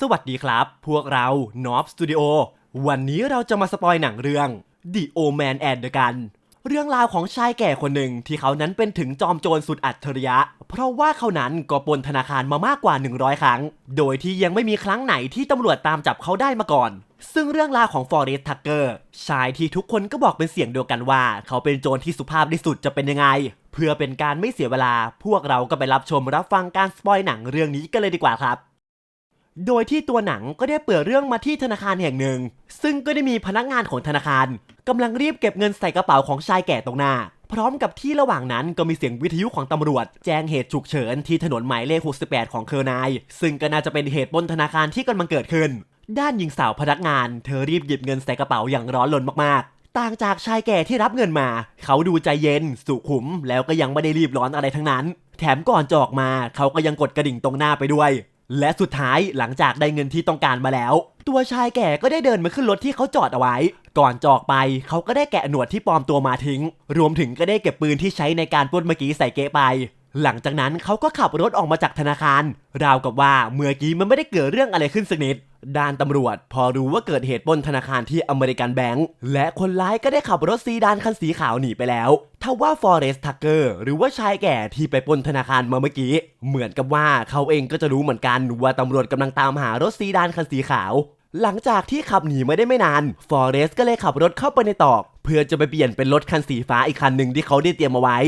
สวัสดีครับ พวกเรา n o b Studio วันนี้เราจะมาสปอยหนังเรื่อง The Old Man and the Gun เรื่องราวของชายแก่คนหนึ่งที่เขานั้นเป็นถึงจอมโจรสุดอัจฉริยะ เพราะว่าเขานั้นก็ปนธนาคารมามากกว่า 100 ครั้ง โดยที่ยังไม่มีครั้งไหนที่ตำรวจตามจับเขาได้มาก่อน ซึ่งเรื่องราวของฟอเรสต์ทักเกอร์ชายที่ทุกคนก็บอกเป็นเสียงเดียวกันว่า เขาเป็นโจรที่สุภาพที่สุดจะเป็นยังไง เพื่อเป็นการไม่เสียเวลา พวกเราก็ไปรับชมรับฟังการสปอยหนังเรื่องนี้กันเลยดีกว่าครับ โดยที่ตัวหนังก็ได้เปิดเรื่องมาที่ธนาคารแห่งหนึ่ง ซึ่งก็ได้มีพนักงานของธนาคารกำลังรีบเก็บเงินใส่กระเป๋าของชายแก่ตรงหน้า พร้อมกับที่ระหว่างนั้นก็มีเสียงวิทยุของตำรวจ แจ้งเหตุฉุกเฉินที่ถนนหมายเลข 68 ของเคอร์นาย ซึ่งก็น่าจะเป็นเหตุปล้นธนาคารที่กำลังเกิดขึ้น ด้านหญิงสาวพนักงาน เธอรีบหยิบเงินใส่กระเป๋าอย่างร้อนรนมากๆ ต่างจากชายแก่ที่รับเงินมา เขาดูใจเย็น สุขุม แล้วก็ยังไม่ได้รีบร้อนอะไรทั้งนั้น แถมก่อนจะออกมา เขาก็ยังกดกระดิ่งตรงหน้าไปด้วย และสุดท้ายหลังจากได้เงินที่ต้องการมาแล้ว ตัวชายแก่ก็ได้เดินมาขึ้นรถที่เขาจอดเอาไว้ ก่อนจอกไปเขาก็ได้แกะหนวดที่ปลอมตัวมาทิ้ง รวมถึงก็ได้เก็บปืนที่ใช้ในการปล้นเมื่อกี้ใส่เก๊ะไป หลังจากนั้นเขาก็ขับรถออกมาจากธนาคาร ราวกับว่าเมื่อกี้มันไม่ได้เกิดเรื่องอะไรขึ้นสักนิดด้านตำรวจ พอรู้ว่าเกิดเหตุปล้นธนาคารที่อเมริกันแบงก์และคนร้ายก็ได้ขับรถซีดานคันสีขาวหนีไปแล้วทว่าฟอเรสต์ทักเกอร์หรือว่าชายแก่ที่ไปปล้นธนาคารมาเมื่อกี้ เหมือนกับว่าเขาเองก็จะรู้เหมือนกันว่าตำรวจกำลังตามหารถซีดานคันสีขาว หลังจากที่ขับหนีไม่ได้ไม่นานฟอเรสต์ก็เลยขับรถเข้าไปในตอก เพื่อจะไปเปลี่ยนเป็นรถคันสีฟ้าอีกคันหนึ่งที่เขาได้เตรียมเอาไว้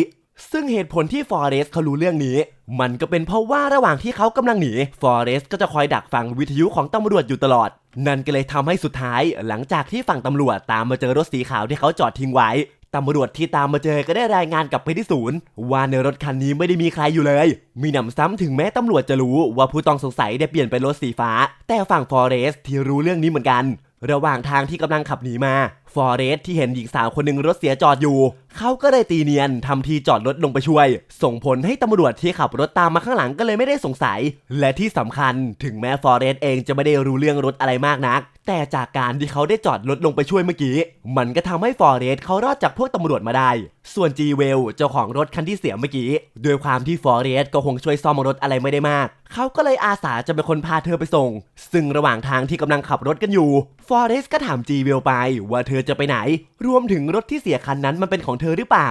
ซึ่งเหตุผลที่ฟอเรสเขารู้เรื่องนี้ มันก็เป็นเพราะว่าระหว่างที่เขากำลังหนีฟอเรสก็จะคอยดักฟังวิทยุของตำรวจอยู่ตลอด นั่นก็เลยทำให้สุดท้ายหลังจากที่ฝั่งตำรวจตามมาเจอรถสีขาวที่เขาจอดทิ้งไว้ตำรวจที่ตามมาเจอก็ได้รายงานกลับไปที่ศูนย์ว่าในรถคันนี้ไม่ได้มีใครอยู่เลย มีหนำซ้ำถึงแม้ตำรวจจะรู้ว่าผู้ต้องสงสัยได้เปลี่ยนเป็นรถสีฟ้า แต่ฝั่งฟอเรสที่รู้เรื่องนี้เหมือนกัน ระหว่างทางที่กำลังขับหนีมาฟอเรสที่เห็นหญิงสาวคนหนึ่งรถเสียจอดอยู่เขาก็เลยตีเนียนทำทีจอดรถลงไปช่วย ส่งผลให้ตำรวจที่ขับรถตามมาข้างหลังก็เลยไม่ได้สงสัย และที่สำคัญถึงแม้ฟอเรสเองจะไม่ได้รู้เรื่องรถอะไรมากนัก แต่จากการที่เขาได้จอดรถลงไปช่วยเมื่อกี้ มันก็ทำให้ฟอเรสเขารอดจากพวกตำรวจมาได้ ส่วนจีเวลเจ้าของรถคันที่เสียเมื่อกี้ด้วยความที่ฟอเรสก็คงช่วยซ่อมรถอะไรไม่ได้มาก เขาก็เลยอาสาจะเป็นคนพาเธอไปส่ง ซึ่งระหว่างทางที่กำลังขับรถกันอยู่ฟอเรสก็ถามจีเวลไปว่าเธอจะไปไหน รวมถึงรถที่เสียคันนั้นมันเป็นของเธอหรือเปล่า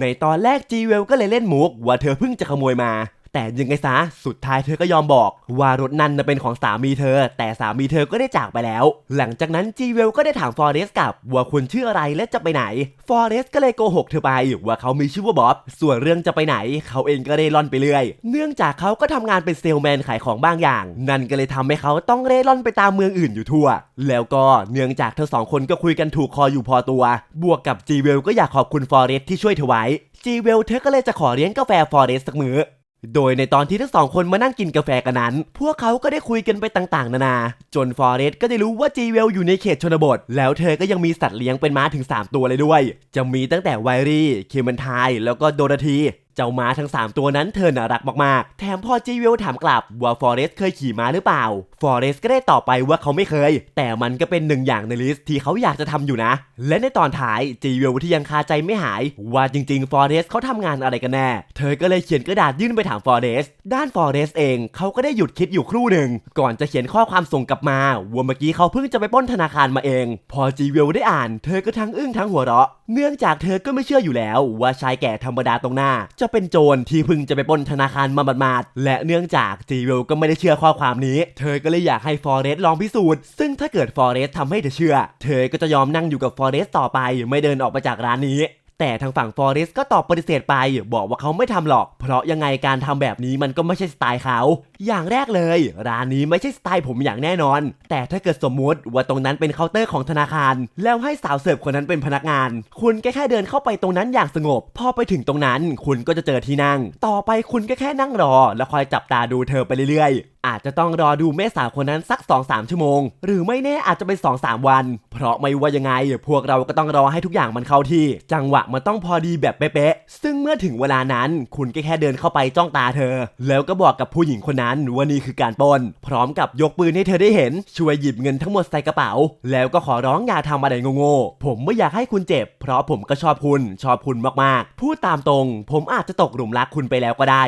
ในตอนแรกจีเวลก็เลยเล่นมุกว่าเธอเพิ่งจะขโมยมา แต่ยังไงซะสุดท้ายเธอก็ยอมบอก ว่ารถนั้นเป็นของสามีเธอ แต่สามีเธอก็ได้จากไปแล้ว หลังจากนั้นจีเวลก็ได้ถามฟอเรสกับว่าคุณชื่ออะไรและจะไปไหนฟอเรสก็เลยโกหกเธอไปว่าเขามีชื่อว่าบ๊อบส่วนเรื่องจะไปไหน เขาเองก็เร่ร่อนไปเรื่อย เนื่องจากเขาก็ทำงานเป็นเซลแมนขายของบางอย่าง นั่นก็เลยทำให้เขาต้องเร่ร่อนไปตามเมืองอื่นอยู่ทั่ว แล้วก็เนื่องจากเธอสองคนก็คุยกันถูกคออยู่พอตัว บวกกับจีเวลก็อยากขอบคุณฟอเรสที่ช่วยเธอไว้จีเวลเธอก็เลยจะขอเลี้ยงกาแฟฟอเรสสักมื้อ โดยในตอนที่ทั้งสองคนมานั่งกินกาแฟกันนั้น พวกเขาก็ได้คุยกันไปต่างๆ นานา จนฟอเรสก็ได้รู้ว่าจีเวลอยู่ในเขตชนบท แล้วเธอก็ยังมีสัตว์เลี้ยงเป็นม้าถึง 3 ตัวเลยด้วย จะมีตั้งแต่ไวรี่เคมันไทแล้วก็โดราธี เจ้าม้าทั้ง 3 ตัวนั้นเธอน่ารักมากๆ แถมพอจีเวลถามกลับว่าฟอเรสเคยขี่ม้าหรือเปล่า ฟอเรสก็ได้ตอบไปว่าเขาไม่เคย แต่มันก็เป็นหนึ่งอย่างในลิสต์ที่เขาอยากจะทำอยู่นะ และในตอนท้ายจีเวลที่ยังคาใจไม่หาย ว่าจริงๆ ฟอเรสเขาทำงานอะไรกันแน่ เธอก็เลยเขียนกระดาษยื่นไปถามฟอเรส ด้านฟอเรสเองเขาก็ได้หยุดคิดอยู่ครู่หนึ่ง ก่อนจะเขียนข้อความส่งกลับมาว่าเมื่อกี้เขาเพิ่งจะไปป้นธนาคารมาเอง พอจีเวลได้อ่าน เธอก็ทั้งอึ้งทั้งหัวเราะ เนื่องจากเธอก็ไม่เชื่ออยู่แล้ว ว่าชายแก่ธรรมดาตรงหน้าจะเป็นโจรที่เพิ่งจะไปปล้นธนาคารมาบาดๆและเนื่องจากจีเวลก็ไม่ได้เชื่อข้อความนี้ เธอก็เลยอยากให้ฟอเรสลองพิสูจน์ ซึ่งถ้าเกิดฟอเรสทำให้เธอเชื่อ เธอก็จะยอมนั่งอยู่กับฟอเรสต่อไป ไม่เดินออกมาจากร้านนี้ แต่ทางฝั่งฟอเรสก็ตอบปฏิเสธไปบอกว่าเขาไม่ทำหรอก เพราะยังไงการทำแบบนี้มันก็ไม่ใช่สไตล์เขา อย่างแรกเลย ร้านนี้ไม่ใช่สไตล์ผมอย่างแน่นอน แต่ถ้าเกิดสมมุติว่าตรงนั้นเป็นเคาน์เตอร์ของธนาคาร แล้วให้สาวเสิร์ฟคนนั้นเป็นพนักงาน คุณก็แค่เดินเข้าไปตรงนั้นอย่างสงบ พอไปถึงตรงนั้น คุณก็จะเจอที่นั่ง ต่อไปคุณก็แค่นั่งรอ แล้วคอยจับตาดูเธอไปเรื่อย อาจจะต้องรอดูแม่สาวคนนั้นสัก 2-3 ชั่วโมง หรือไม่แน่อาจจะเป็น 2-3 วัน เพราะไม่ว่ายังไง พวกเราก็ต้องรอให้ทุกอย่างมันเข้าที่ จังหวะมันต้องพอดีแบบเป๊ะๆซึ่งเมื่อถึงเวลานั้น คุณก็แค่เดินเข้าไปจ้องตาเธอ แล้วก็บอกกับผู้หญิงคนนั้นว่านี่คือการปล้น พร้อมกับยกปืนให้เธอได้เห็น ช่วยหยิบเงินทั้งหมดใส่กระเป๋า แล้วก็ขอร้องอย่าทำอะไรโง่ๆผมไม่อยากให้คุณเจ็บ เพราะผมก็ชอบคุณชอบคุณมากๆพูดตามตรง ผมอาจจะตกหลุมรักคุณไปแล้วก็ได้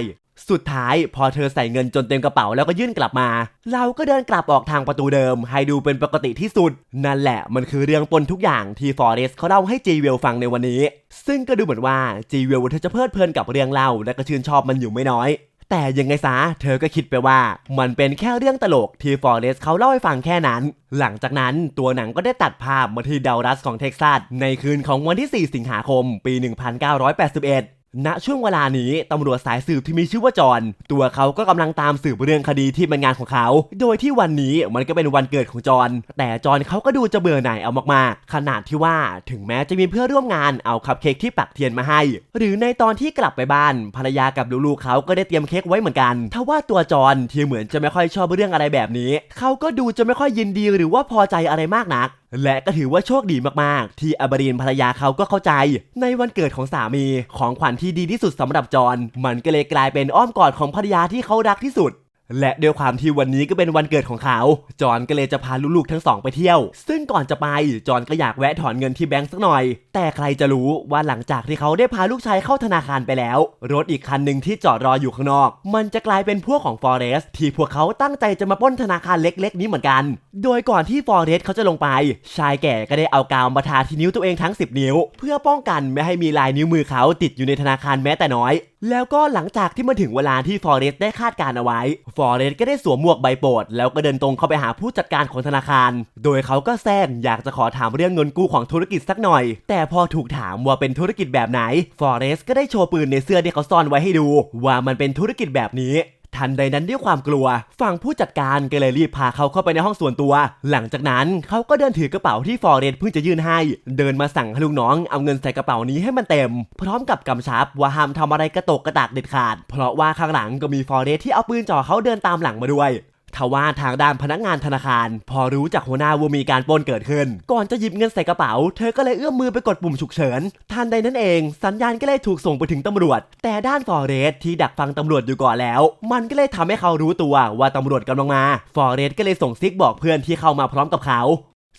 สุดท้ายพอเธอใส่เงินจนเต็มกระเป๋าแล้วก็ยื่นกลับมา เราก็เดินกลับออกทางประตูเดิม ให้ดูเป็นปกติที่สุด นั่นแหละมันคือเรื่องปนทุกอย่างที่ฟอเรสเขาเล่าให้จีเวลฟังในวันนี้ ซึ่งก็ดูเหมือนว่าจีเวลเธอจะเพลิดเพลินกับเรื่องเล่าและก็ชื่นชอบมันอยู่ไม่น้อย แต่ยังไงซะเธอก็คิดไปว่า มันเป็นแค่เรื่องตลกที่ฟอเรสเขาเล่าให้ฟังแค่นั้น หลังจากนั้นตัวหนังก็ได้ตัดภาพมาที่ดัลลัสของเท็กซัสในคืนของวันที่ 4 สิงหาคม ปี 1981 ณช่วงเวลานี้ตำรวจสายสืบที่มีชื่อว่าจอห์นตัวเขาก็กำลังตามสืบเรื่องคดีที่เป็นงานของเขา โดยที่วันนี้มันก็เป็นวันเกิดของจอห์นแต่จอห์นเขาก็ดูจะเบื่อหน่ายเอามากๆ ขนาดที่ว่าถึงแม้จะมีเพื่อนร่วมงานเอาคัพเค้กที่ปักเทียนมาให้ หรือในตอนที่กลับไปบ้าน ภรรยากับลูกๆเขาก็ได้เตรียมเค้กไว้เหมือนกันทว่าตัวจอห์นที่เหมือนจะไม่ค่อยชอบเรื่องอะไรแบบนี้ เขาก็ดูจะไม่ค่อยยินดีหรือว่าพอใจอะไรมากนักและก็ถือว่าโชคดีมากๆ ที่อบรีนภรรยาเขาก็เข้าใจ ในวันเกิดของสามีของขวัญที่ดีที่สุดสำหรับจอนมันก็เลยกลายเป็นอ้อมกอดของภรรยาที่เขารักที่สุด และด้วยความที่วันนี้ก็เป็นวันเกิดของเขา จอห์นก็เลยจะพาลูกๆทั้งสองไปเที่ยว ซึ่งก่อนจะไป จอห์นก็อยากแวะถอนเงินที่แบงก์สักหน่อย แต่ใครจะรู้ว่าหลังจากที่เขาได้พาลูกชายเข้าธนาคารไปแล้ว รถอีกคันหนึ่งที่จอดรออยู่ข้างนอก มันจะกลายเป็นพวกของฟอเรสที่พวกเขาตั้งใจจะมาป้นธนาคารเล็กๆ นี้เหมือนกัน โดยก่อนที่ฟอเรสเขาจะลงไป ชายแก่ก็ได้เอากาวมาทาที่นิ้วตัวเองทั้ง 10 นิ้ว เพื่อป้องกันไม่ให้มีลายนิ้วมือเขาติดอยู่ในธนาคารแม้แต่น้อย แล้วก็หลังจากที่มาถึงเวลาที่ฟอเรสได้คาดการเอาไว้ ฟอเรสก็ได้สวมหมวกใบโปรดแล้วก็เดินตรงเข้าไปหาผู้จัดการของธนาคาร โดยเขาก็แซงอยากจะขอถามเรื่องเงินกู้ของธุรกิจสักหน่อย แต่พอถูกถามว่าเป็นธุรกิจแบบไหน ฟอเรสก็ได้โชว์ปืนในเสื้อที่เขาซ่อนไว้ให้ดู ว่ามันเป็นธุรกิจแบบนี้ ทันใดนั้นด้วยความกลัว ฝั่งผู้จัดการก็เลยรีบพาเขาเข้าไปในห้องส่วนตัว หลังจากนั้นเขาก็เดินถือกระเป๋าที่ฟอร์เรสเพิ่งจะยื่นให้ เดินมาสั่งให้ลูกน้องเอาเงินใส่กระเป๋านี้ให้มันเต็ม พร้อมกับกำชับว่าห้ามทำอะไรกระตกกระตากเด็ดขาด เพราะว่าข้างหลังก็มีฟอร์เรสที่เอาปืนจ่อเขาเดินตามหลังมาด้วย ทว่าทางด้านพนักงานธนาคาร พอรู้จากหัวหน้าว่ามีการปล้นเกิดขึ้น ก่อนจะหยิบเงินใส่กระเป๋า เธอก็เลยเอื้อมมือไปกดปุ่มฉุกเฉินทันใดนั้นเอง สัญญาณก็เลยถูกส่งไปถึงตำรวจ แต่ด้านฟอเรสที่ดักฟังตำรวจอยู่ก่อนแล้ว มันก็เลยทำให้เขารู้ตัวว่าตำรวจกำลังมา ฟอเรสก็เลยส่งซิกบอกเพื่อนที่เข้ามาพร้อมกับเขา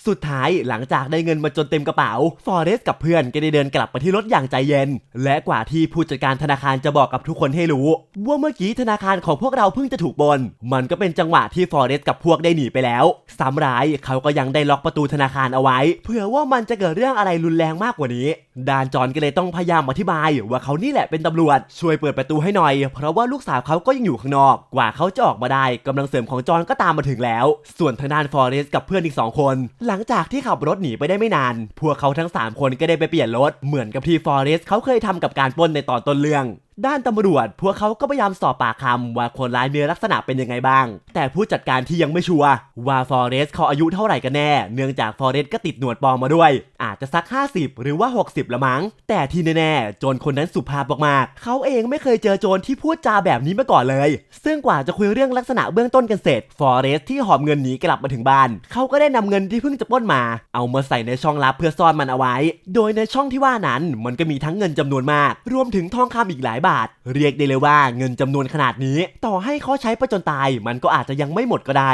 สุดท้ายหลังจากได้เงินมาจนเต็มกระเป๋า ฟอเรสกับเพื่อนก็ได้เดินกลับไปที่รถอย่างใจเย็น และกว่าที่ผู้จัดการธนาคารจะบอกกับทุกคนให้รู้ ว่าเมื่อกี้ธนาคารของพวกเราเพิ่งจะถูกบล้นมันก็เป็นจังหวะที่ฟอเรสกับพวกได้หนีไปแล้วซ้ำร้ายเขาก็ยังได้ล็อกประตูธนาคารเอาไว้ เผื่อว่ามันจะเกิดเรื่องอะไรรุนแรงมากกว่านี้ ดานจอนก็เลยต้องพยายามอธิบายว่าเขานี่แหละเป็นตำรวจช่วยเปิดประตูให้หน่อย เพราะว่าลูกสาวเขาก็ยังอยู่ข้างนอก กว่าเขาจะออกมาได้กำลังเสริมของจอนก็ตามมาถึงแล้ว ส่วนทางด้านฟอเรสกับเพื่อนอีกสองคน หลังจากที่ขับรถหนีไปได้ไม่นาน พวกเขาทั้ง 3 คนก็ได้ไปเปลี่ยนรถเหมือนกับที่ฟอเรสเขาเคยทำกับการปล้นในตอนต้นเรื่อง ด้านตำรวจ พวกเขาก็พยายามสอบปากคำว่าคนร้ายมีลักษณะเป็นยังไงบ้าง แต่ผู้จัดการที่ยังไม่ชัวร์ว่าฟอเรสเขาอายุเท่าไหร่กันแน่ เนื่องจากฟอเรสก็ติดหนวดปลอมมาด้วย อาจจะสัก 50 หรือว่า 60 ละมั้ง แต่ที่แน่ๆ โจรคนนั้นสุภาพมากๆเขาเองไม่เคยเจอโจรที่พูดจาแบบนี้มาก่อนเลย ซึ่งกว่าจะคุยเรื่องลักษณะเบื้องต้นกันเสร็จฟอเรสที่หอบเงินหนีกลับมาถึงบ้านเขาก็ได้นำเงินที่เพิ่งจะปล้นมา เอามาใส่ในช่องลับเพื่อซ่อนมันเอาไว้ โดยในช่องที่ว่านั้นมันก็มีทั้งเงินจำนวนมาก รวมถึงทองคำอีกหลายบาท เรียกได้เลยว่าเงินจำนวนขนาดนี้ ต่อให้เขาใช้ไปจนตาย มันก็อาจจะยังไม่หมดก็ได้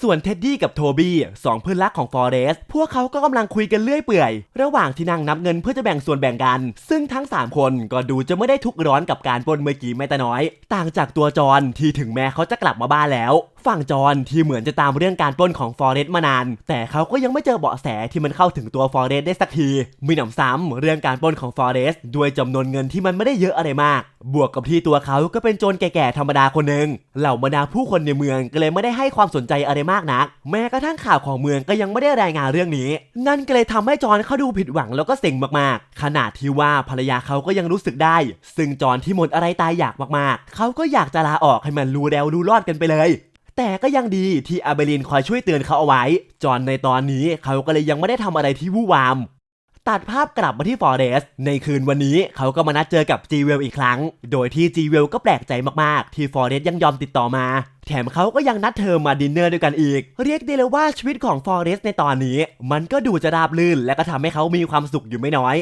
ส่วนเท็ดดี้กับโทบี้สองเพื่อนรักของฟอเรสพวกเขาก็กำลังคุยกันเรื่อยเปื่อย ระหว่างที่นั่งนับเงินเพื่อจะแบ่งส่วนแบ่งกัน ซึ่งทั้ง 3 คนก็ดูจะไม่ได้ทุกข์ร้อนกับการปล้นเมื่อกี้แม้แต่น้อย ต่างจากตัวจอนที่ถึงแม้เขาจะกลับมาบ้านแล้ว ฝั่งจอนที่เหมือนจะตามเรื่องการปล้นของฟอเรส์มานาน แต่เขาก็ยังไม่เจอเบาะแสที่มันเข้าถึงตัวฟอเรส์ได้สักทีมีหนำซ้ำเรื่องการปล้นของฟอเรส์ด้วยจำนวนเงินที่มันไม่ได้เยอะอะไรมาก บวกกับที่ตัวเขาก็เป็นโจรแก่ๆธรรมดาคนหนึ่งเหล่าบรรดาผู้คนในเมืองก็เลยไม่ได้ให้ความสนใจอะไรมากนัก แม้กระทั่งข่าวของเมืองก็ยังไม่ได้รายงานเรื่องนี้ นั่นก็เลยทำให้จอนเขาดูผิดหวังแล้วก็เซ็งมากๆ ขนาดที่ว่าภรรยาเขาก็ยังรู้สึกได้ ซึ่งจอนที่หมดอะไรตายอยากมากๆ เขาก็อยากจะลาออกให้มันรู้แล้วรู้รอดกันไปเลย แต่ก็ยังดีที่อาเบลินคอยช่วยเตือนเขาเอาไว้ จอนในตอนนี้เขาก็เลยยังไม่ได้ทำอะไรที่วู่วาม ตัดภาพกลับมาที่ฟอเรสในคืนวันนี้เขาก็มานัดเจอกับจีเวลอีกครั้ง โดยที่จีเวลก็แปลกใจมากๆ ที่ฟอเรสยังยอมติดต่อมา แถมเขาก็ยังนัดเธอมาดินเนอร์ด้วยกันอีก เรียกได้เลยว่าชีวิตของฟอเรสในตอนนี้ มันก็ดูจะราบรื่นและก็ทำให้เขามีความสุขอยู่ไม่น้อย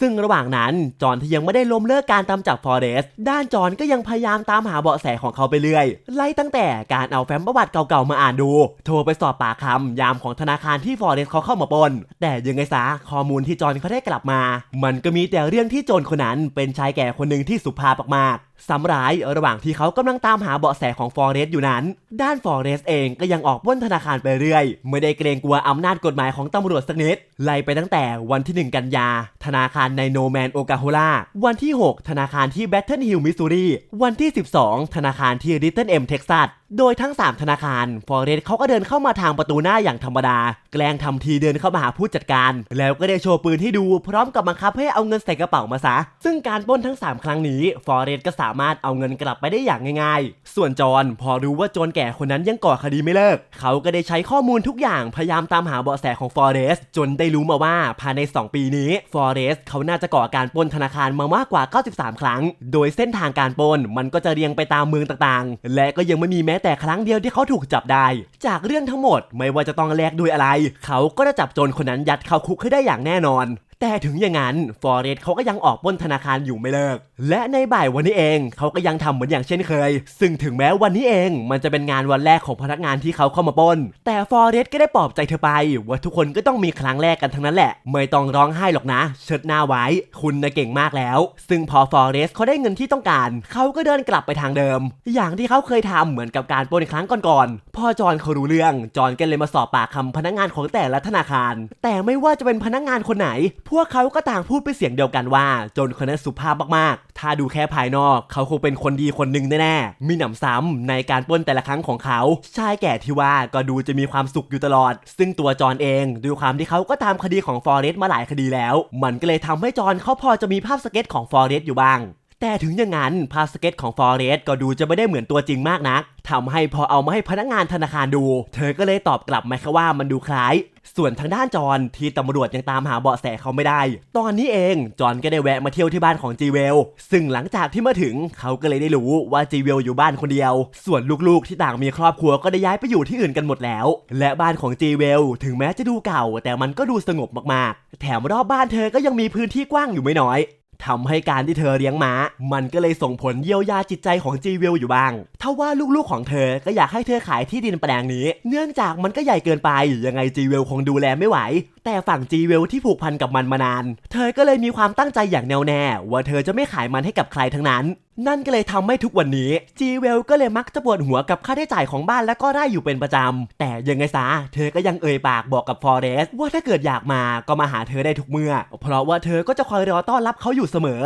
ซึ่งระหว่างนั้นจอห์นที่ยังไม่ได้ล้มเลิกการตามจับฟอเรสด้านจอห์นก็ยังพยายามตามหาเบาะแสของเขาไปเรื่อย ไล่ตั้งแต่การเอาแฟ้มประวัติเก่าๆมาอ่านดู โทรไปสอบปากคำยามของธนาคารที่ฟอเรสเขาเข้ามาปนแต่ยังไงซะข้อมูลที่จอห์นเขาได้กลับมา มันก็มีแต่เรื่องที่โจรคนนั้นเป็นชายแก่คนหนึ่งที่สุภาพมากๆซ้ำร้ายระหว่างที่เขากำลังตามหาเบาะแสของฟอเรสอยู่นั้น ด้านฟอเรสเองก็ยังออกปล้นธนาคารไปเรื่อย ไม่ได้เกรงกลัวอำนาจกฎหมายของตำรวจสักนิดไล่ไปตั้งแต่วันที่ 1 กันยา ธนาคารในโนแมนโอกาโฮล่าวันที่ 6 ธนาคารที่แบตเทิลฮิลมิสซูรีวันที่ 12 ธนาคารที่ริตเทิลเอ็มเท็กซัสโดยทั้ง 3 ธนาคาร ฟอเรสเขาก็เดินเข้ามาทางประตูหน้าอย่างธรรมดา แกล้งทำทีเดินเข้ามาหาผู้จัดการ แล้วก็ได้โชว์ปืนให้ดู พร้อมกับบังคับให้เอาเงินใส่กระเป๋ามาซะ ซึ่งการปล้นทั้ง 3 ครั้งนี้ ฟอเรสก็สาามารถเอาเงินกลับไปได้อย่างง่าย ๆ ส่วนจอห์นพอรู้ว่าโจรแก่คนนั้นยังก่อคดีไม่เลิก เขาก็ได้ใช้ข้อมูลทุกอย่างพยายามตามหาเบาะแสของฟอเรสจนได้รู้มาว่าภายใน 2 ปีนี้ฟอเรสเขาน่าจะก่อการปล้นธนาคารมามากกว่า 93 ครั้ง โดยเส้นทางการปล้นมันก็จะเรียงไปตามเมืองต่างๆ และก็ยังไม่มีแม้แต่ครั้งเดียวที่เขาถูกจับได้ จากเรื่องทั้งหมดไม่ว่าจะต้องแลกด้วยอะไร เขาก็จะจับโจรคนนั้นยัดเข้าคุกให้ได้อย่างแน่นอน แต่ถึงอย่างนั้นฟอเรสเขาก็ยังออกปล้นธนาคารอยู่ไม่เลิก และในบ่ายวันนี้เองเขาก็ยังทำเหมือนอย่างเช่นเคย ซึ่งถึงแม้วันนี้เองมันจะเป็นงานวันแรกของพนักงานที่เขาเข้ามาปล้น แต่ฟอเรสก็ได้ปลอบใจเธอไป ว่าทุกคนก็ต้องมีครั้งแรกกันทั้งนั้นแหละ ไม่ต้องร้องไห้หรอกนะ เชิดหน้าไว้ คุณนะเก่งมากแล้ว ซึ่งพอฟอเรสเขาได้เงินที่ต้องการ เขาก็เดินกลับไปทางเดิม อย่างที่เขาเคยทำเหมือนกับการปล้นครั้งก่อนๆพ่อจอนเขารู้เรื่องจอนก็เลยมาสอบปากคำพนักงานของแต่ละธนาคาร แต่ไม่ว่าจะเป็นพนักงานคนไหนพวกเขาก็ต่างพูดเป็นเสียงเดียวกันว่า โจนคนนั้นสุภาพมากๆ ถ้าดูแค่ภายนอก เขาคงเป็นคนดีคนหนึ่งแน่ๆ มีหนำซ้ำในการปล้นแต่ละครั้งของเขา ชายแก่ที่ว่าก็ดูจะมีความสุขอยู่ตลอด ซึ่งตัวจอนเองด้วยความที่เขาก็ตามคดีของฟอเรสต์มาหลายคดีแล้ว มันก็เลยทำให้จอนเขาพอจะมีภาพสเก็ตของฟอเรสต์อยู่บ้าง แต่ถึงอย่างนั้นภาพสเก็ตของฟอเรสก็ดูจะไม่ได้เหมือนตัวจริงมากนักทำให้พอเอามาให้พนักงานธนาคารดู เธอก็เลยตอบกลับมาแค่ว่ามันดูคล้าย ส่วนทางด้านจอห์นที่ตำรวจยังตามหาเบาะแสเขาไม่ได้ ตอนนี้เองจอห์นก็ได้แวะมาเที่ยวที่บ้านของจีเวล ซึ่งหลังจากที่มาถึงเขาก็เลยได้รู้ว่าจีเวลอยู่บ้านคนเดียว ส่วนลูกๆที่ต่างมีครอบครัวก็ได้ย้ายไปอยู่ที่อื่นกันหมดแล้ว และบ้านของจีเวลถึงแม้จะดูเก่า แต่มันก็ดูสงบมากๆ แถมรอบบ้านเธอก็ยังมีพื้นที่กว้างอยู่ไม่น้อย ทำให้การที่เธอเลี้ยงม้า มันก็เลยส่งผลเยียวยาจิตใจของจีวิลอยู่บ้างถ้าว่าลูกๆของเธอก็อยากให้เธอขายที่ดินแปลงนี้ เนื่องจากมันก็ใหญ่เกินไปยังไงจีวิลคงดูแลไม่ไหว แต่ฝั่งจีเวลที่ผูกพันกับมันมานาน เธอก็เลยมีความตั้งใจอย่างแน่วแน่ ว่าเธอจะไม่ขายมันให้กับใครทั้งนั้น นั่นก็เลยทำให้ทุกวันนี้จีเวลก็เลยมักจะปวดหัวกับค่าใช้จ่ายของบ้านและก็ไร่อยู่เป็นประจำ แต่ยังไงซะเธอก็ยังเอ่ยปากบอกกับฟอเรสว่าถ้าเกิดอยากมาก็มาหาเธอได้ทุกเมื่อ เพราะว่าเธอก็จะคอยรอต้อนรับเขาอยู่เสมอ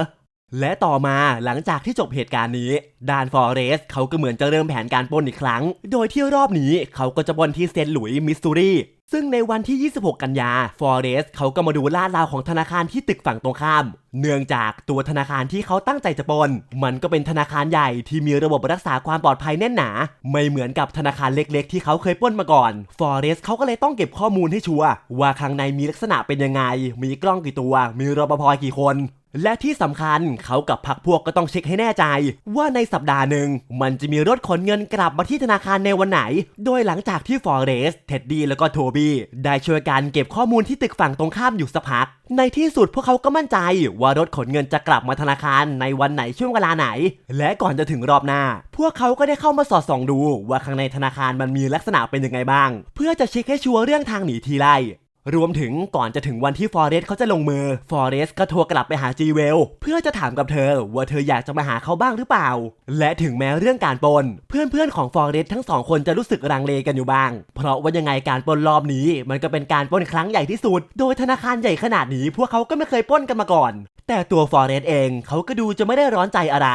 และต่อมาหลังจากที่จบเหตุการณ์นี้ดานฟอเรสเขาก็เหมือนจะเริ่มแผนการปล้นอีกครั้ง โดยที่รอบนี้เขาก็จะปล้นที่เซนต์หลุยส์มิสซูรี ซึ่งในวันที่ 26 กันยาฟอเรสเขาก็มาดูลาดราวของธนาคารที่ตึกฝั่งตรงข้าม เนื่องจากตัวธนาคารที่เขาตั้งใจจะปล้นมันก็เป็นธนาคารใหญ่ที่มีระบบรักษาความปลอดภัยแน่นหนา ไม่เหมือนกับธนาคารเล็กๆ ที่เขาเคยปล้นมาก่อนฟอเรสเขาก็เลยต้องเก็บข้อมูลให้ชัวร์ว่าข้างในมีลักษณะเป็นยังไง มีกล้องกี่ตัว มีรปภกี่คน และที่สำคัญเขากับพักพวกก็ต้องเช็คให้แน่ใจ ว่าในสัปดาห์หนึ่งมันจะมีรถขนเงินกลับมาที่ธนาคารในวันไหน โดยหลังจากที่ฟอเรสเท็ดดี้แล้วก็โทบี้ได้ช่วยกันเก็บข้อมูลที่ตึกฝั่งตรงข้ามอยู่สักพัก ในที่สุดพวกเขาก็มั่นใจ ว่ารถขนเงินจะกลับมาธนาคารในวันไหนช่วงเวลาไหน และก่อนจะถึงรอบหน้า พวกเขาก็ได้เข้ามาสอดส่องดู ว่าข้างในธนาคารมันมีลักษณะเป็นยังไงบ้าง เพื่อจะเช็คให้ชัวร์เรื่องทางหนีทีไล่ รวมถึงก่อนจะถึงวันที่ฟอเรสเขาจะลงมือ ฟอเรสก็โทรกลับไปหาจีเวลเพื่อจะถามกับเธอว่าเธออยากจะมาหาเขาบ้างหรือเปล่า และถึงแม้เรื่องการปล้นเพื่อนๆของฟอเรสทั้งสองคนจะรู้สึกรังเลกันอยู่บ้าง เพราะว่ายังไงการปล้นรอบนี้ มันก็เป็นการปล้นครั้งใหญ่ที่สุด โดยธนาคารใหญ่ขนาดนี้ พวกเขาก็ไม่เคยปล้นกันมาก่อน แต่ตัวฟอเรสเองเขาก็ดูจะไม่ได้ร้อนใจอะไร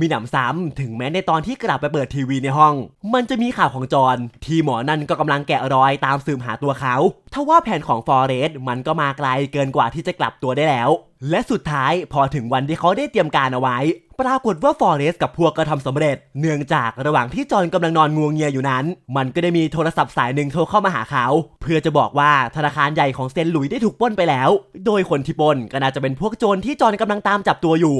มีหนำซ้ำถึงแม้ในตอนที่กลับไปเปิดทีวีในห้อง มันจะมีข่าวของจอนที่หมอนั่นก็กำลังแกะรอยตามสืบหาตัวเขาทว่าแผนของฟอเรสมันก็มาไกลเกินกว่าที่จะกลับตัวได้แล้ว และสุดท้ายพอถึงวันที่เขาได้เตรียมการเอาไว้ ปรากฏว่าฟอเรสกับพวกก็ทำสำเร็จ เนื่องจากระหว่างที่จอนกำลังนอนงวงเงียอยู่นั้น มันก็ได้มีโทรศัพท์สายหนึ่งโทรเข้ามาหาเขา เพื่อจะบอกว่าธนาคารใหญ่ของเซนหลุยได้ถูกปล้นไปแล้ว โดยคนที่ปล้นก็น่าจะเป็นพวกโจรที่จอนกำลังตามจับตัวอยู่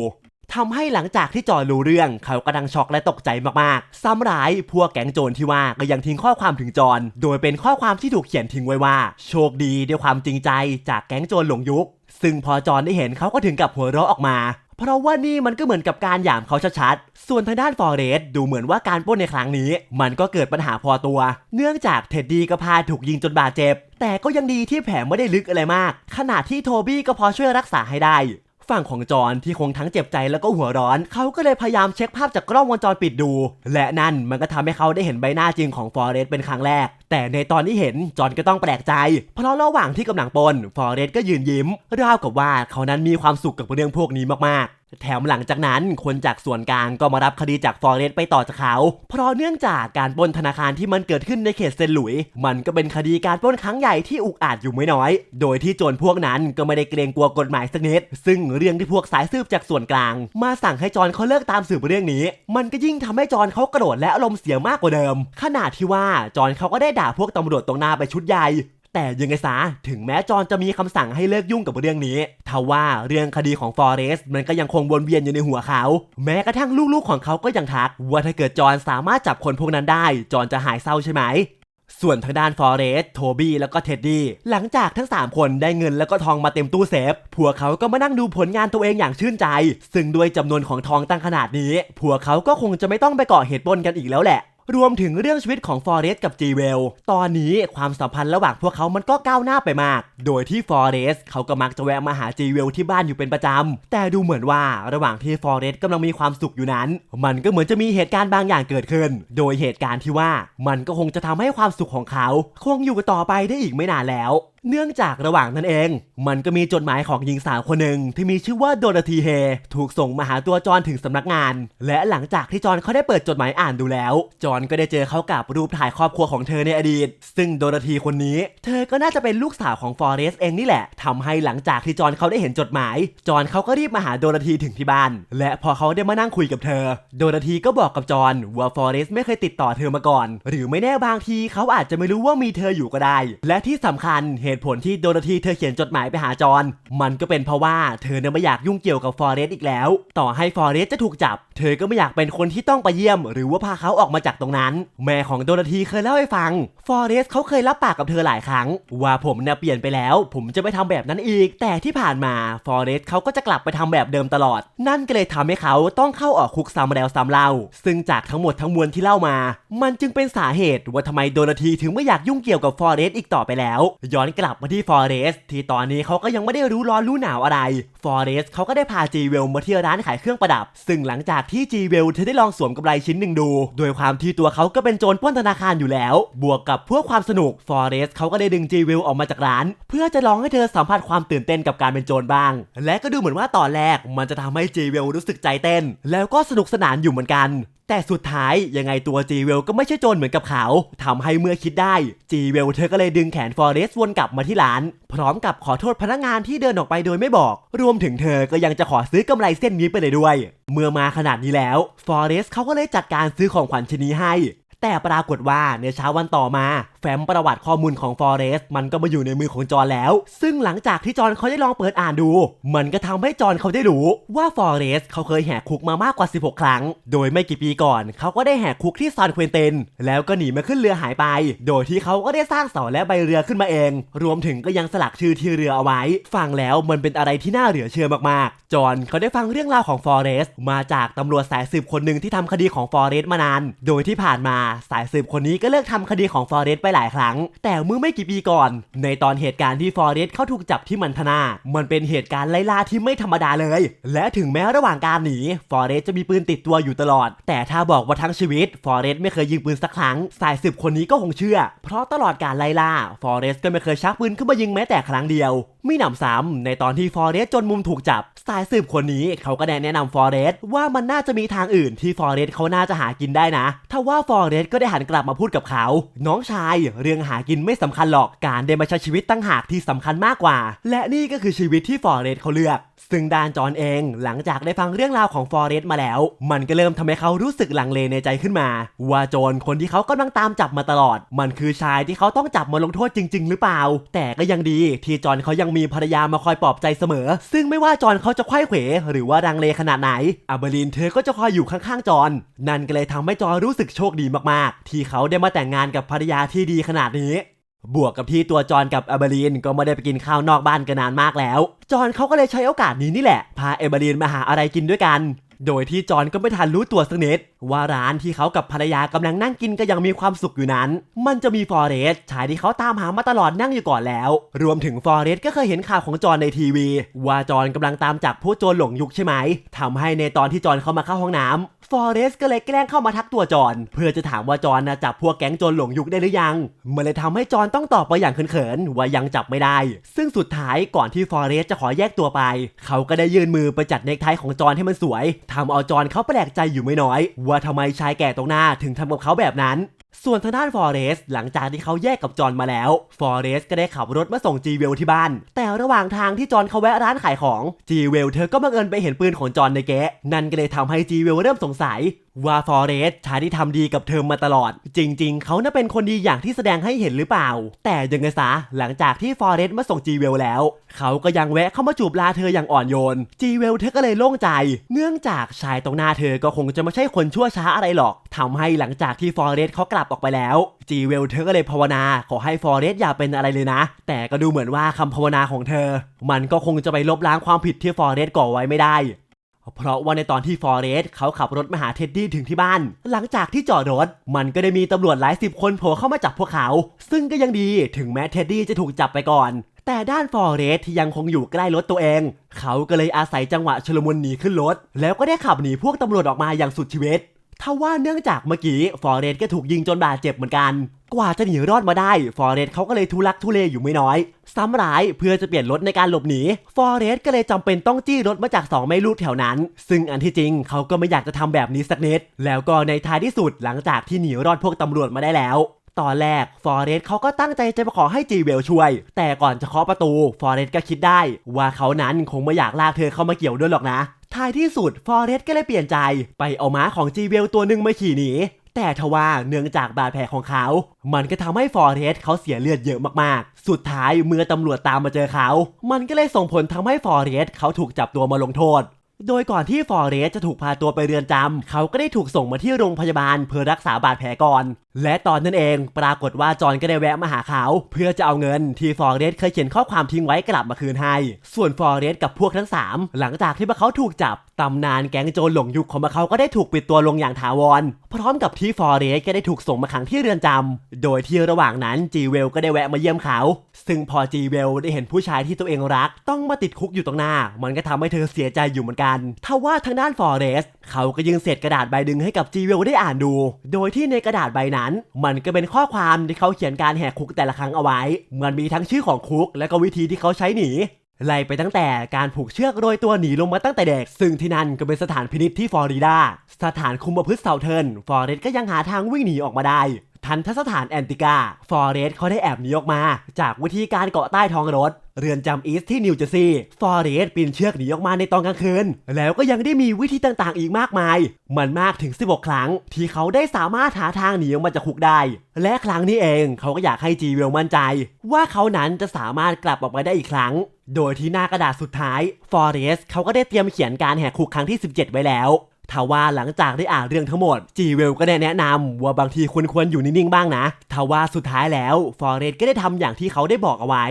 ทำให้หลังจากที่จอห์นรู้เรื่อง เขาก็ดังช็อกและตกใจมากๆ ซ้ำร้ายพวกแก๊งโจรที่ว่าก็ยังทิ้งข้อความถึงจอห์นโดยเป็นข้อความที่ถูกเขียนทิ้งไว้ว่า โชคดีด้วยความจริงใจจากแก๊งโจรหลงยุค ซึ่งพอจอห์นได้เห็นเขาก็ถึงกับหัวเราะออกมาเพราะว่านี่มันก็เหมือนกับการหยามเขาชัดๆ ส่วนทางด้านฟอเรสดูเหมือนว่าการปล้นในครั้งนี้ มันก็เกิดปัญหาพอตัว เนื่องจากเท็ดดี้ก็พาถูกยิงจนบาดเจ็บ แต่ก็ยังดีที่แผลไม่ได้ลึกอะไรมาก ขณะที่โทบี้ก็พอช่วยรักษาให้ได้ ฝั่งของจอห์นที่คงทั้งเจ็บใจแล้วก็หัวร้อน เขาก็เลยพยายามเช็คภาพจากกล้องวงจรปิดดู และนั่นมันก็ทำให้เขาได้เห็นใบหน้าจริงของฟอเรสเป็นครั้งแรก แต่ในตอนที่เห็นจอห์นก็ต้องแปลกใจ เพราะระหว่างที่กำลังปนฟอเรสก็ยืนยิ้มราวกับว่าเขานั้นมีความสุขกับเรื่องพวกนี้มาก แถมหลังจากนั้นคนจากส่วนกลางก็มารับคดีจากฟอร์เรสไปต่อจากเขา เพราะเนื่องจากการปล้นธนาคารที่มันเกิดขึ้นในเขตเซนหลุย มันก็เป็นคดีการปล้นครั้งใหญ่ที่อุกอาจอยู่ไม่น้อย โดยที่โจรพวกนั้นก็ไม่ได้เกรงกลัวกฎหมายสักนิด ซึ่งเรื่องที่พวกสายสืบจากส่วนกลาง มาสั่งให้จอนเขาเลิกตามสืบเรื่องนี้ มันก็ยิ่งทำให้จอนเขากระโดดและอารมณ์เสียมากกว่าเดิม ขนาดที่ว่าจอนเขาก็ได้ด่าพวกตำรวจตรงหน้าไปชุดใหญ่ แต่ยังไงซะถึงแม้จอห์นจะมีคำสั่งให้เลิกยุ่งกับเรื่องนี้ทว่าเรื่องคดีของฟอเรสต์มันก็ยังคงวนเวียนอยู่ในหัวเขา แม้กระทั่งลูกๆของเขาก็ยังทัก ว่าถ้าเกิดจอห์นสามารถจับคนพวกนั้นได้ จอห์นจะหายเศร้าใช่ไหมส่วนทางด้านฟอเรสต์โทบี้แล้วก็เท็ดดี้หลังจากทั้ง 3 คนได้เงินแล้วก็ทองมาเต็มตู้เซฟ พวกเขาก็มานั่งดูผลงานตัวเองอย่างชื่นใจ ซึ่งด้วยจำนวนของทองตั้งขนาดนี้ พวกเขาก็คงจะไม่ต้องไปก่อเหตุปนกันอีกแล้วแหละ รวมถึงเรื่องชีวิตของฟอเรสกับจีเวล ตอนนี้ความสัมพันธ์ระหว่างพวกเขามันก็ก้าวหน้าไปมาก โดยที่ฟอเรสเขาก็มักจะแวะมาหาจีเวลที่บ้านอยู่เป็นประจำ แต่ดูเหมือนว่าระหว่างที่ฟอเรสกำลังมีความสุขอยู่นั้น มันก็เหมือนจะมีเหตุการณ์บางอย่างเกิดขึ้น โดยเหตุการณ์ที่ว่ามันก็คงจะทำให้ความสุขของเขา คงอยู่ต่อไปได้อีกไม่นานแล้ว เนื่องจากระหว่างนั้นเอง มันก็มีจดหมายของหญิงสาวคนหนึ่งที่มีชื่อว่าโดนาทีเฮ ถูกส่งมาหาตัวจอนถึงสำนักงาน และหลังจากที่จอนเขาได้เปิดจดหมายอ่านดูแล้ว จอนก็ได้เจอเขากับรูปถ่ายครอบครัวของเธอในอดีต ซึ่งโดนาทีคนนี้ เธอก็น่าจะเป็นลูกสาวของฟอเรสเองนี่แหละทำให้หลังจากที่จอนเขาได้เห็นจดหมาย จอนเขาก็รีบมาหาโดนาทีถึงที่บ้าน และพอเขาได้มานั่งคุยกับเธอ โดนาทีก็บอกกับจอนว่าฟอเรสไม่เคยติดต่อเธอมาก่อน หรือไม่แน่บางทีเขาอาจจะไม่รู้ว่ามีเธออยู่ก็ได้ และที่สำคัญเหตุผลที่โดนาทีเธอเขียนจดหมายไปหาจอนมันก็เป็นเพราะว่าเธอเนี่ยไม่อยากยุ่งเกี่ยวกับฟอเรสต์อีกแล้ว ต่อให้ฟอเรสต์จะถูกจับ เธอก็ไม่อยากเป็นคนที่ต้องไปเยี่ยม หรือว่าพาเขาออกมาจากตรงนั้น แม่ของโดนาทีเคยเล่าให้ฟัง ฟอเรสต์เขาเคยรับปากกับเธอหลายครั้ง ว่าผมเนี่ยเปลี่ยนไปแล้ว ผมจะไม่ทำแบบนั้นอีก แต่ที่ผ่านมาฟอเรสต์เขาก็จะกลับไปทำแบบเดิมตลอด นั่นก็เลยทำให้เขาต้องเข้าออกคุกซ้ำแล้วซ้ำเล่า ซึ่งจากทั้งหมดทั้งมวลที่เล่ามา มันจึงเป็นสาเหตุว่าทำไมโดนาทีถึงไม่อยากยุ่งเกี่ยวกับฟอเรสอีกต่อไปแล้ว ย้อนกลับมาที่ฟอเรสที่ตอนนี้เขาก็ยังไม่ได้รู้ร้อนรู้หนาวอะไรฟอเรสเขาก็ได้พาจีเวลมาที่ร้านขายเครื่องประดับ ซึ่งหลังจากที่จีเวลเธอได้ลองสวมกำไรชิ้นหนึ่งดู โดยความที่ตัวเขาก็เป็นโจรป้นธนาคารอยู่แล้ว บวกกับเพื่อความสนุกฟอเรสเขาก็ได้ดึงจีเวลออกมาจากร้าน เพื่อจะลองให้เธอสัมผัสความตื่นเต้นกับการเป็นโจรบ้าง และก็ดูเหมือนว่าตอนแรกมันจะทำให้จีเวลรู้สึกใจเต้น แล้วก็สนุกสนานอยู่เหมือนกันแต่สุดท้ายยังไงตัวจีเวลก็ไม่ใช่โจรเหมือนกับเขาทำให้เมื่อคิดได้จีเวลเธอก็เลยดึงแขนฟอเรสวนกลับมาที่ร้าน พร้อมกับขอโทษพนักงานที่เดินออกไปโดยไม่บอก รวมถึงเธอก็ยังจะขอซื้อกำไรเส้นนี้ไปเลยด้วย เมื่อมาขนาดนี้แล้วฟอเรสเขาก็เลยจัดการซื้อของขวัญชิ้นนี้ให้ แต่ปรากฏว่าในเช้าวันต่อมา แฟ้มประวัติข้อมูลของฟอเรสมันก็มาอยู่ในมือของจอนแล้ว ซึ่งหลังจากที่จอนเขาได้ลองเปิดอ่านดู มันก็ทำให้จอนเขาได้รู้ว่าฟอเรสเขาเคยแหกคุกมามากกว่า 16 ครั้ง โดยไม่กี่ปีก่อนเขาก็ได้แหกคุกที่ซานเควินเตนแล้วก็หนีมาขึ้นเรือหายไป โดยที่เขาก็ได้สร้างเสาและใบเรือขึ้นมาเอง รวมถึงก็ยังสลักชื่อที่เรือเอาไว้ ฟังแล้วมันเป็นอะไรที่น่าเหลือเชื่อมากๆ จอนเขาได้ฟังเรื่องราวของฟอเรสมาจากตำรวจสายสืบคนหนึ่งที่ทำคดีของฟอเรสมานาน โดยที่ผ่านมาสายสืบคนนี้ก็เลิกทำคดีของฟอเรสไปหลายครั้ง แต่เมื่อไม่กี่ปีก่อน ในตอนเหตุการณ์ที่ฟอเรสเขาถูกจับที่มันทนา มันเป็นเหตุการณ์ไล่ล่าที่ไม่ธรรมดาเลย และถึงแม้ระหว่างการหนีฟอเรสจะมีปืนติดตัวอยู่ตลอด แต่ถ้าบอกว่าทั้งชีวิตฟอเรสไม่เคยยิงปืนสักครั้ง สายสืบคนนี้ก็คงเชื่อ เพราะตลอดการไล่ล่าฟอเรสก็ไม่เคยชักปืนขึ้นมายิงแม้แต่ครั้งเดียวไม่หนำซ้ำในตอนที่ฟอเรสจนมุมถูกจับ สายสืบคนนี้เขาก็ได้แนะนำฟอเรสว่ามันน่าจะมีทางอื่นที่ฟอเรสเขาน่าจะหากินได้นะ ถ้าว่าฟอเรสก็ได้หันกลับมาพูดกับเขา น้องชายเรื่องหากินไม่สำคัญหรอกการได้มาใช้ชีวิตตั้งหากที่สำคัญมากกว่า และนี่ก็คือชีวิตที่ฟอร์เรสเขาเลือก ซึ่งดานจอนเองหลังจากได้ฟังเรื่องราวของฟอร์เรสมาแล้ว มันก็เริ่มทำให้เขารู้สึกลังเลในใจขึ้นมา ว่าโจรคนที่เขากำลังตามจับมาตลอด มันคือชายที่เขาต้องจับมาลงโทษจริง ๆ หรือเปล่า แต่ก็ยังดีที่จอนเขายังมีภรรยามาคอยปลอบใจเสมอ ซึ่งไม่ว่าจอนเขาจะไขว้เขวหรือว่ารังเลขนาดไหนอาเบลินเธอก็จะคอยอยู่ข้างๆจอนนั่นก็เลยทำให้จอนรู้สึกโชคดีมากๆ ที่เขาได้มาแต่งงานกับภรรยาที่ดีขนาดนี้ บวกกับที่ตัวจอนกับเอเบรีนก็ไม่ได้ไปกินข้าวนอกบ้านกันนานมากแล้ว จอนเขาก็เลยใช้โอกาสนี้นี่แหละ พาเอเบรีนมาหาอะไรกินด้วยกัน โดยที่จอนก็ไม่ทันรู้ตัวสักนิดว่าร้านที่เขากับภรรยากำลังนั่งกินก็ยังมีความสุขอยู่นั้น มันจะมีฟอเรสต์ชายที่เขาตามหามาตลอดนั่งอยู่ก่อนแล้ว รวมถึงฟอเรสต์ก็เคยเห็นข่าวของจอนในทีวี ว่าจอนกำลังตามจับผู้โจรหลงยุคใช่ไหมทำให้ในตอนที่จอนเข้ามาเข้าห้องน้ำ ฟอเรสต์ก็เลยแกล้งเข้ามาทักตัวจอนเพื่อจะถามว่าจอนนะจับพวกแก๊งโจรหลงยุคได้หรือยัง มันเลยทำให้จอนต้องตอบไปอย่างเขินๆว่ายังจับไม่ได้ ซึ่งสุดท้ายก่อนที่ฟอเรสต์จะขอแยกตัวไป เขาก็ได้ยื่นมือไปจัดเนคไทของจอนให้มันสวยทำเอาจอนเขาแปลกใจอยู่ไม่น้อย ว่าทำไมชายแก่ตรงหน้าถึงทำกับเขาแบบนั้น ส่วนทางด้านฟอเรสต์หลังจากที่เขาแยกกับจอนมาแล้ว ฟอเรสต์ก็ได้ขับรถมาส่งจีเวลที่บ้าน แต่ระหว่างทางที่จอนเขาแวะร้านขายของจีเวลเธอก็บังเอิญไปเห็นปืนของจอนในแกะนั่นก็เลยทำให้จีเวลเริ่มสงสัย ว่าฟอเรสต์ชายที่ทำดีกับเธอมาตลอด จริง ๆ เขาน่าเป็นคนดีอย่างที่แสดงให้เห็นหรือเปล่า แต่ยังไงซะหลังจากที่ฟอเรสต์มาส่งจีเวลแล้ว เขาก็ยังแวะเข้ามาจูบลาเธออย่างอ่อนโยน จีเวลเธอก็เลยโล่งใจ เนื่องจากชายตรงหน้าเธอก็คงจะไม่ใช่คนชั่วช้าอะไรหรอกทำให้หลังจากที่ฟอเรสต์เขากลับออกไปแล้ว จีเวลเธอก็เลยภาวนาขอให้ฟอเรสต์อย่าเป็นอะไรเลยนะ แต่ก็ดูเหมือนว่าคำภาวนาของเธอ มันก็คงจะไปลบล้างความผิดที่ฟอเรสต์ก่อไว้ไม่ได้ เพราะว่าในตอนที่ฟอเรสต์เขาขับรถมาหาเท็ดดี้ถึงที่บ้าน หลังจากที่จอดรถ มันก็ได้มีตำรวจหลายสิบคนโผล่เข้ามาจับพวกเขา ซึ่งก็ยังดีถึงแม้เท็ดดี้จะถูกจับไปก่อน แต่ด้านฟอเรสต์ที่ยังคงอยู่ใกล้รถตัวเอง เขาก็เลยอาศัยจังหวะชลมุนหนีขึ้นรถ แล้วก็ได้ขับหนีพวกตำรวจออกมาอย่างสุดชีวิต ทว่าเนื่องจากเมื่อกี้ฟอเรสต์ก็ถูกยิงจนบาดเจ็บเหมือนกัน กว่าจะหนีรอดมาได้ ฟอเรสต์เขาก็เลยทุลักทุเลอยู่ไม่น้อย ซ้ำร้ายเพื่อจะเปลี่ยนรถในการหลบหนี ฟอเรสต์ก็เลยจำเป็นต้องจี้รถมาจากสองแม่ลูกแถวนั้น ซึ่งอันที่จริงเขาก็ไม่อยากจะทำแบบนี้สักนิด แล้วก็ในท้ายที่สุดหลังจากที่หนีรอดพวกตำรวจมาได้แล้วตอนแรกฟอเรสต์เขาก็ตั้งใจจะมาขอให้จีเวลช่วย แต่ก่อนจะเคาะประตูฟอเรสต์ก็คิดได้ ว่าเขานั้นคงไม่อยากลากเธอเข้ามาเกี่ยวด้วยหรอกนะ ท้ายที่สุดฟอเรสต์ก็เลยเปลี่ยนใจ ไปเอาม้าของจีเวลตัวหนึ่งมาขี่หนี แต่ทว่าเนื่องจากบาดแผลของเขา มันก็ทำให้ฟอเรสต์เขาเสียเลือดเยอะมากๆ สุดท้ายเมื่อตำรวจตามมาเจอเขา มันก็เลยส่งผลทำให้ฟอเรสต์เขาถูกจับตัวมาลงโทษ โดยก่อนที่ฟอเรสจะถูกพาตัวไปเรือนจำเขาก็ได้ถูกส่งมาที่โรงพยาบาลเพื่อรักษาบาดแผลก่อน และตอนนั้นเองปรากฏว่าจอห์นก็ได้แวะมาหาเขาเพื่อจะเอาเงินที่ฟอเรสเคยเขียนข้อความทิ้งไว้กลับมาคืนให้ ส่วนฟอเรสกับพวกทั้ง 3 หลังจากที่พวกเขาถูกจับ ตำนานแก๊งโจรหลงยุคของพวกเขาก็ได้ถูกปิดตัวลงอย่างถาวร พร้อมกับที่ฟอเรสก็ได้ถูกส่งมาขังที่เรือนจำโดยที่ระหว่างนั้นจีเวลก็ได้แวะมาเยี่ยมเขา ซึ่งพอจีเวลได้เห็นผู้ชายที่ตัวเองรัก ต้องมาติดคุกอยู่ตรงหน้า มันก็ทำให้เธอเสียใจอยู่เหมือนกันทว่าทางด้านฟอเรสเขาก็ยื่นเศษกระดาษใบดึงให้กับจีเวลได้อ่านดู โดยที่ในกระดาษใบนั้น มันก็เป็นข้อความที่เขาเขียนการแหกคุกแต่ละครั้งเอาไว้ มันมีทั้งชื่อของคุก และก็วิธีที่เขาใช้หนี ไล่ไปตั้งแต่การผูกเชือกโรยตัวหนีลงมาตั้งแต่เด็ก ซึ่งที่นั่นก็เป็นสถานพินิษที่ฟลอริดา สถานคุมประพฤติเซาเทิร์นฟอเรสก็ยังหาทางวิ่งหนีออกมาได้ ทันทสถานแอนติกา ฟอเรสเขาได้แอบหนีออกมา จากวิธีการเกาะใต้ท้องรถ เรือนจำอีสที่นิวเจอร์ซีย์ฟอเรสปีนเชือกหนีออกมาในตอนกลางคืน แล้วก็ยังได้มีวิธีต่างๆ อีกมากมาย มันมากถึง 16 ครั้ง ที่เขาได้สามารถหาทางหนีออกมาจากคุกได้ และครั้งนี้เองเขาก็อยากให้จีเวลมั่นใจ ว่าเขานั้นจะสามารถกลับออกมาได้อีกครั้ง โดยที่หน้ากระดาษสุดท้ายฟอเรสเขาก็ได้เตรียมเขียนการแหกคุกครั้งที่ 17 ไว้แล้ว ทว่าหลังจากได้อ่านเรื่องทั้งหมดจีเวลก็ได้แนะนำว่าบางทีคุณควรอยู่นิ่งๆบ้างนะทว่าสุดท้ายแล้วฟอเรสก็ได้ทำอย่างที่เขาได้บอกเอาไว้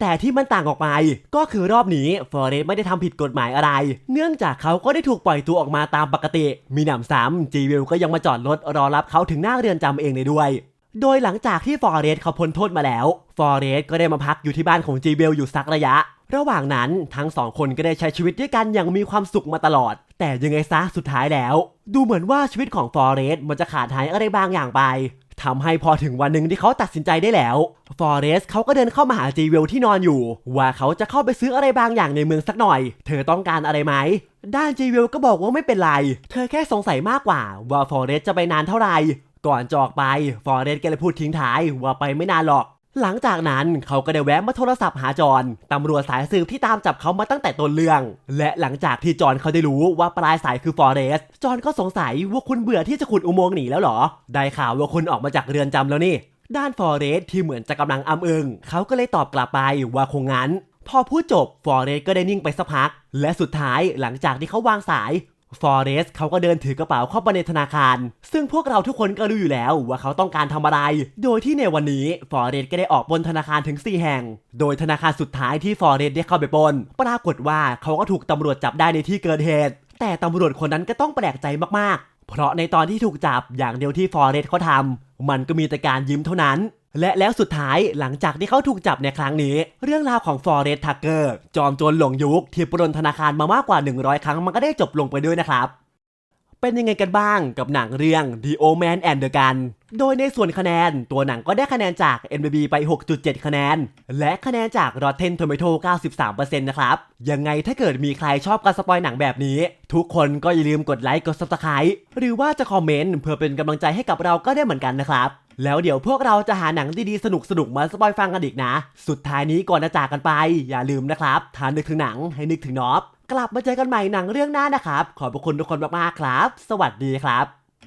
แต่ที่มันต่างออกไปก็คือรอบนี้ฟอเรสไม่ได้ทำผิดกฎหมายอะไร เนื่องจากเขาก็ได้ถูกปล่อยตัวออกมาตามปกติ มีหนำซ้ำจีเวลก็ยังมาจอดรถรอรับเขาถึงหน้าเรือนจำเองเลยด้วย โดยหลังจากที่ฟอเรสเขาพ้นโทษมาแล้ว ฟอเรสก็ได้มาพักอยู่ที่บ้านของจีเวลอยู่สักระยะ ระหว่างนั้นทั้งสองคนก็ได้ใช้ชีวิตด้วยกันอย่างมีความสุขมาตลอด แต่ยังไงซะสุดท้ายแล้ว ดูเหมือนว่าชีวิตของฟอเรสมันจะขาดหายอะไรบางอย่างไปทำให้พอถึงวันหนึ่งที่เขาตัดสินใจได้แล้ว ฟอเรสเขาก็เดินเข้ามาหาจีเวลที่นอนอยู่ ว่าเขาจะเข้าไปซื้ออะไรบางอย่างในเมืองสักหน่อย เธอต้องการอะไรไหม ด้านจีเวลก็บอกว่าไม่เป็นไร เธอแค่สงสัยมากกว่าว่าฟอเรสจะไปนานเท่าไหร่ ก่อนจะออกไปฟอเรสก็เลยพูดทิ้งท้ายว่าไปไม่นานหรอก หลังจากนั้นเขาก็ได้แวะมาโทรศัพท์หาจอนตำรวจสายสืบที่ตามจับเขามาตั้งแต่ต้นเรื่อง และหลังจากที่จอนเขาได้รู้ว่าปลายสายคือฟอเรสจอนก็สงสัยว่าคุณเบื่อที่จะขุดอุโมงค์หนีแล้วหรอ ได้ข่าวว่าคุณออกมาจากเรือนจำแล้วนี่ ด้านฟอเรสที่เหมือนจะกำลังอ้ำอึงเขาก็เลยตอบกลับไปว่าคงงั้น พอพูดจบฟอเรสก็ได้นิ่งไปสักพัก และสุดท้ายหลังจากที่เขาวางสาย ฟอเรสเขาก็เดินถือกระเป๋าเข้าไปในธนาคาร ซึ่งพวกเราทุกคนก็รู้อยู่แล้วว่าเขาต้องการทำอะไร โดยที่ในวันนี้ฟอเรสก็ได้ออกบนธนาคารถึง 4 แห่ง โดยธนาคารสุดท้ายที่ฟอเรสได้เข้าไปปล้นปรากฏว่าเขาก็ถูกตำรวจจับได้ในที่เกิดเหตุ แต่ตำรวจคนนั้นก็ต้องแปลกใจมากๆ เพราะในตอนที่ถูกจับอย่างเดียวที่ฟอเรสต์เขาทำมันก็มีแต่การยิ้มเท่านั้น และแล้วสุดท้ายหลังจากที่เขาถูกจับในครั้งนี้ เรื่องราวของฟอเรสต์ทักเกอร์จอมโจรหลงยุคที่ปล้นธนาคารมามากกว่า 100 ครั้งมันก็ได้จบลงไปด้วยนะครับ เป็นยังไงกันบ้างกับหนังเรื่อง The Old Man and the Gun โดยในส่วนคะแนนตัวหนังก็ได้คะแนนจาก NBB ไป 6.7 คะแนน และคะแนนจาก Rotten Tomato 93%นะครับ ยังไงถ้าเกิดมีใครชอบการสปอยหนังแบบนี้ ทุกคนก็อย่าลืมกดไลค์กด Subscribe หรือว่าจะคอมเมนต์เพื่อเป็นกำลังใจให้กับเราก็ได้เหมือนกันนะครับ แล้วเดี๋ยวพวกเราจะหาหนังดีๆ สนุกๆ มาสปอยฟังกันอีกนะ สุดท้ายนี้ก่อนจะจากกันไป อย่าลืมนะครับถ้านึกถึงหนังให้นึกถึงนอบ กลับมาเจอกันใหม่หนังเรื่องหน้านะครับ ขอบพระคุณทุกคนมากๆครับ สวัสดีครับ